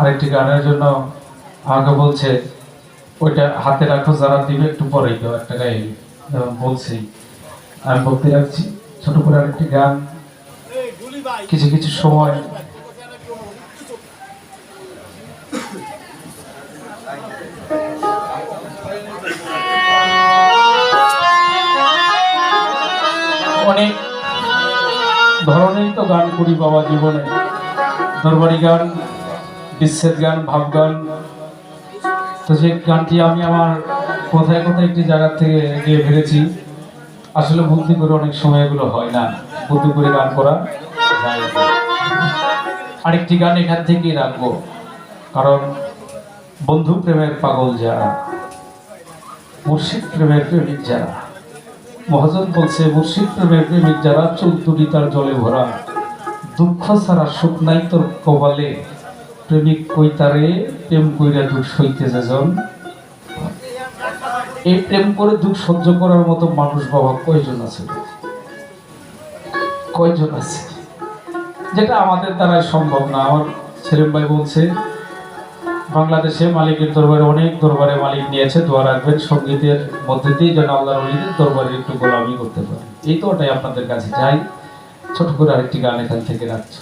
আরেকটি গানের জন্য আমাকে বলছে, ওইটা হাতে রাখো, যারা দিবে একটু পরেই দাও। একটা যেমন বলছি। আমি বলতে রাখছি ছোট করে আরেকটি গান। কিছু কিছু সময় অনেক ধরনের তো গান করি বাবা জীবনে। দরবারি গান বিচ্ছেদ গান, ভাব গান। তো সেই গানটি আমি আমার কোথায় কোথায় একটি জায়গা থেকে গিয়ে ফেলেছি আসলে বুদ্ধি করে অনেক সময় এগুলো হয় না। বুদ্ধি করে গান করা যায় আরেকটি গান এখান থেকেই রাখব। কারণ বন্ধু প্রেমের পাগল যারা, মুর্শিদ প্রেমের প্রেমিক যারা। মহাজন বলছে, মুর্শিদ প্রেমের প্রেমিক যারা দুটি তার জলে ভরা। দুঃখ ছাড়া সুখ নাই তোর কবালে প্রেমিক কইতারে প্রেম কইরা দুঃখ সইতে যেজন এই প্রেম করে দুঃখ সহ্য করার মতো মানুষ বাবা কয়জন আছে? কয়জন আছে? যেটা আমাদের দ্বারা সম্ভব না। আমার ছেলেম ভাই বলছে, বাংলাদেশে মালিকের দরবারে অনেক দরবারে মালিক নিয়েছে, দোয়া রাখবেন সঙ্গীতের মধ্যে দিয়ে যেন আল্লাহ রলিদের দরবারে একটু গোলামি করতে পারে। এই তো ওটাই আপনাদের কাছে যাই। ছোট করে আরেকটি গান এখান থেকে রাখছি।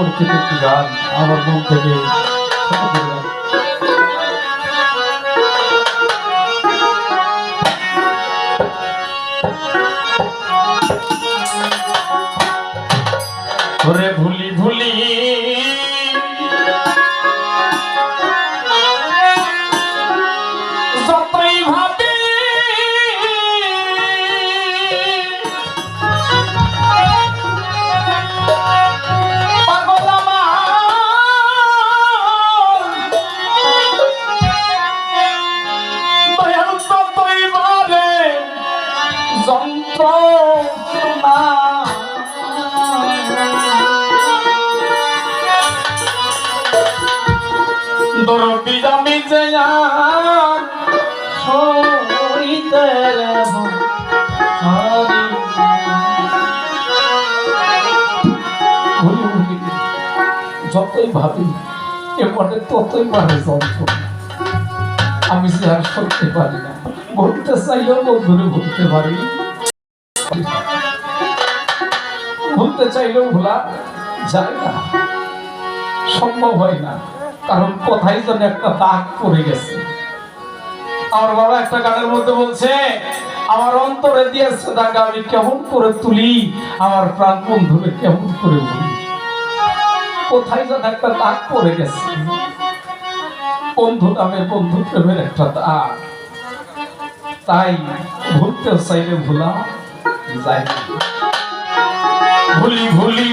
পরিচিত একটি গান আমার মন থেকে ভুলি যতই ভাবি ততই আমি যে আর সরতে পারি না। বলতে চাইলেও বন্ধুরে ভুলতে পারি। ভুলতে চাইলেও ভোলা যায় না। সম্ভব হয় না। কারণ কোথায় যেন একটা দাগ পড়ে গেছে। আমার বাবা একটা গানের মধ্যে বলছে, আমার অন্তরে দিয়েছে দাগ আমি কেমন করে তুলি, আমার প্রাণ বন্ধুরে কেমন করে বলি কোথায় যেন একটা দাগ পড়ে গেছে। বন্ধু নামে বন্ধু প্রেমের একটা দাগ তাই ভুলতে চাইলে ভোলা যায় ভুলি ভুলি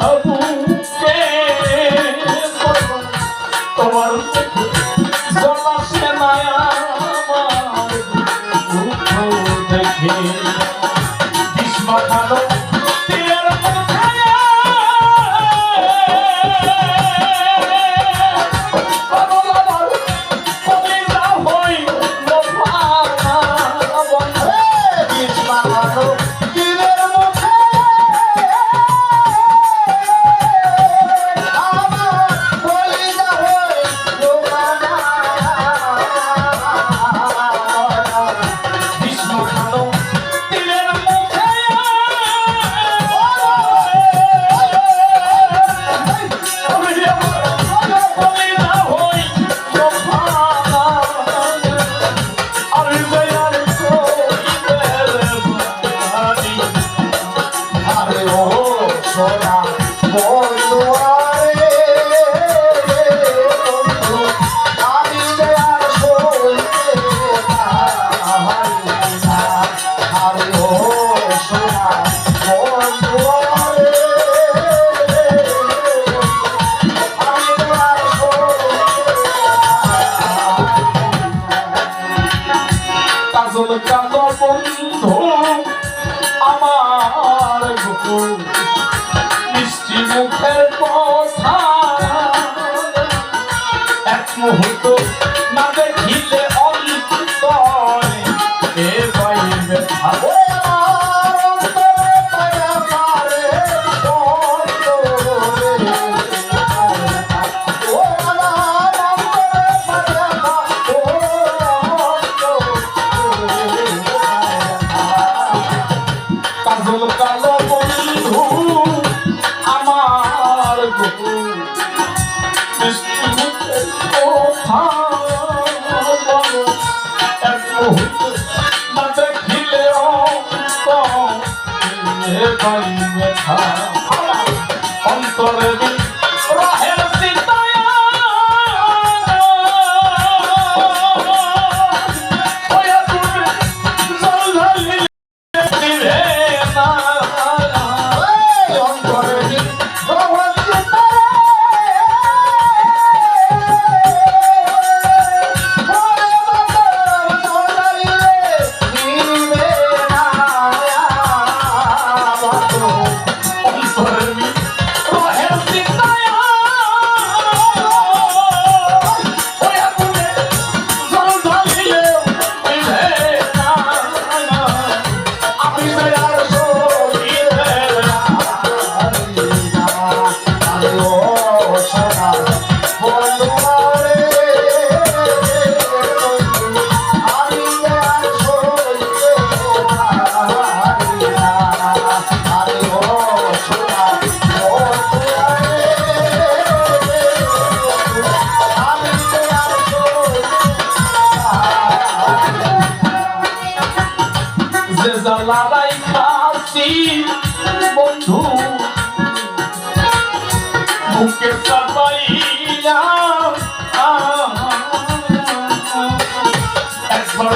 아부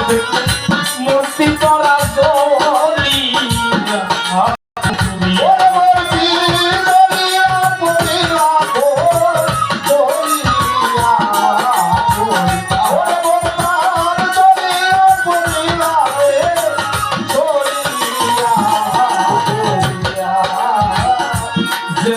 মূর্তি করা জলিয়া যে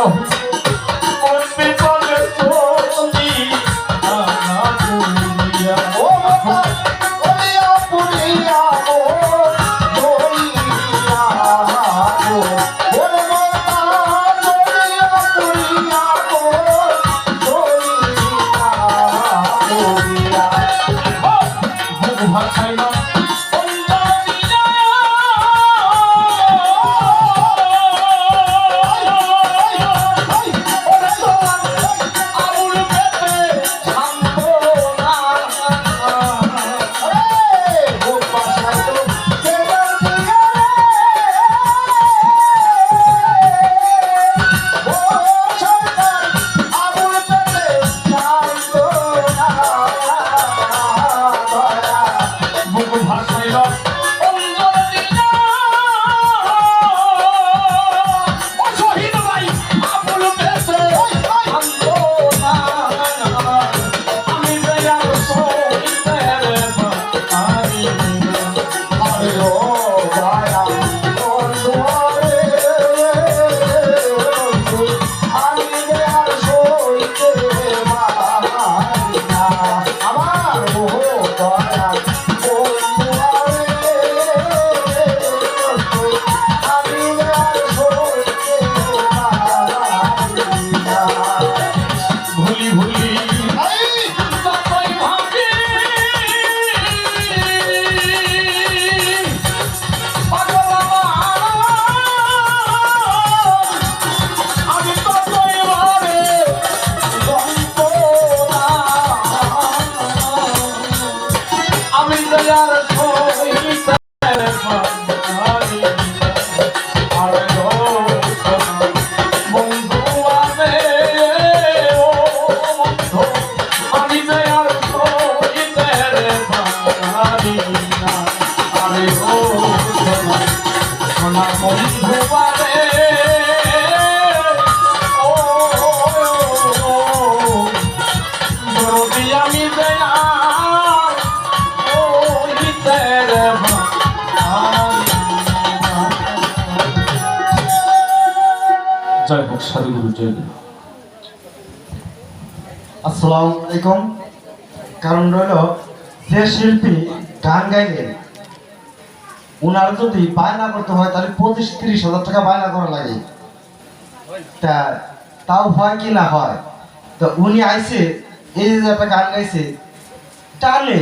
তোরা মূর্তি সোনা বন্ধু আবে ও যদি আমি দয়ার সহিতে পারি জয় হোক সাধুগুরু জয় আসসালামু আলাইকুম। কারণ রইল যে শিল্পী গান গাইলেন ওনার যদি বায়না করতে হয়, তাহলে পঁচিশ, তিরিশ হাজার টাকা বায়না করা লাগে। তা, তাও হয় কি না হয়? তো উনি আইসে এই যে একটা গান গাইছে, টানে।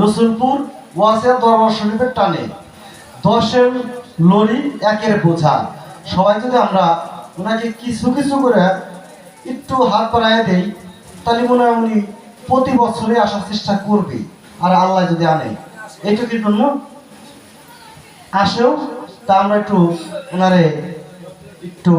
রসুলপুর ওয়াসিয়া দরবার শরীফের টানে। দশের লরি একের বোঝা। সবাই যদি আমরা ওনাকে কিছু কিছু করে একটু হাত বাড়ায় দেই, তাহলে মনে হয় উনি প্রতি বছরে আসার চেষ্টা করবে, আর আল্লাহ যদি আনে। এইটুকুর জন্য আসেও তা আমরা একটু ওনারে একটু